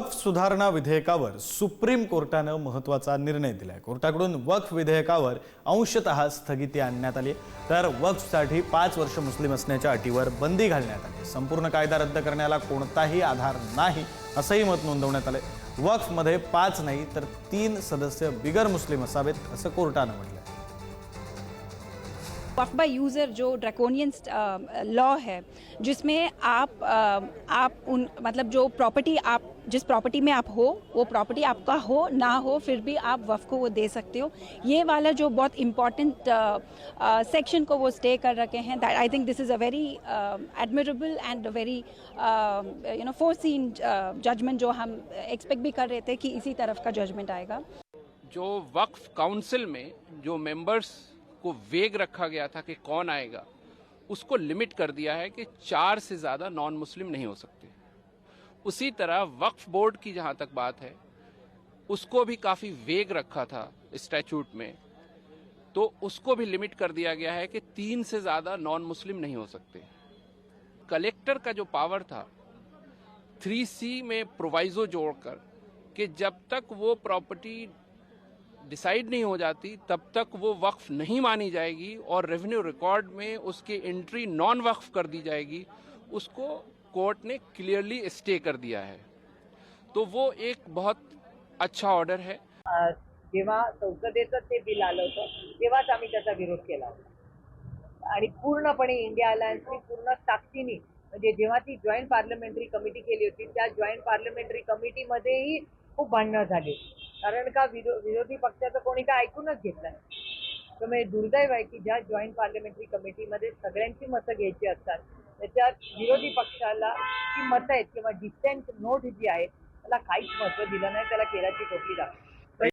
वक्फ सुधारणा विधेयकावर सुप्रीम कोर्टानं महत्त्वाचा निर्णय दिलाय. कोर्टाकडून वक्फ विधेयकावर अंशतः स्थगिती आणण्यात आली तर वक्फसाठी पाच वर्ष मुस्लिम असण्याच्या अटीवर बंदी घालण्यात आली संपूर्ण कायदा रद्द करण्याला कोणताही आधार नाही असंही मत नोंदवण्यात आलं वक्फमध्ये पाच नाही तर तीन सदस्य बिगर मुस्लिम असावेत असं कोर्टानं म्हटलं वक्फ बाय यूज़र जो ड्रैकोनियन लॉ है जिसमें आप अ, आप उन मतलब जो प्रॉपर्टी आप जिस प्रॉपर्टी में आप हो वो प्रॉपर्टी आपका हो ना हो फिर भी आप वफ़ को वो दे सकते हो। ये वाला जो बहुत इंपॉर्टेंट सेक्शन को वो स्टे कर रखे हैं that I think this is a very admirable and very you know foreseen judgement जो हम एक्सपेक्ट भी कर रहे थे कि इसी तरफ़ का जजमेंट आएगा। जो वक्फ काउंसिल में जो मेंबर्स को वेग रखा गया था कि कौन आएगा, उसको लिमिट कर दिया है कि चार से ज़्यादा नॉन मुस्लिम नहीं हो सकते। उसी तरह वक्फ बोर्ड की जहाँ तक बात है, उसको भी काफ़ी वेग रखा था स्टैचूट में। तो उसको भी लिमिट कर दिया गया है कि तीन से ज़्यादा नॉन मुस्लिम नहीं हो सकते। कलेक्टर का जो पावर था थ्री सी में प्रोवाइजो जोड़कर, कि जब तक वो प्रॉपर्टी डिसाइड नहीं हो जाती, तब तक वो वक्फ नहीं मानी जाएगी और रेवेन्यू रिकॉर्ड में उसकी एंट्री नॉन वक्फ कर दी जाएगी। उसको कोर्ट ने क्लियरली स्टे कर दिया है। तो वो एक बहुत अच्छा ऑर्डर है। जेव्हा संसदेचं ते बिल आलं होतं, तेव्हाच आम्ही त्याचा विरोध केला होता. आणि पूर्णपणे इंडिया अलायन्सनी पूर्ण ताकदीने, म्हणजे जेव्हा ती जॉईंट पार्लमेंटरी कमिटी केली होती, त्या जॉईंट पार्लमेंटरी कमिटीमध्येही खूप भांडणं झाली. कारण का विरो विरोधी पक्षाचं कोणी काय ऐकूनच घेतलं नाही. त्यामुळे दुर्दैव आहे की ज्या जॉईंट पार्लमेंटरी कमिटीमध्ये सगळ्यांची मतं घ्यायची असतात त्याच्यात विरोधी पक्षाला जी मतं आहेत किंवा डिसेंट नोट जी आहे त्याला काहीच महत्त्व दिलं नाही त्याला केराची टोपली दाखवली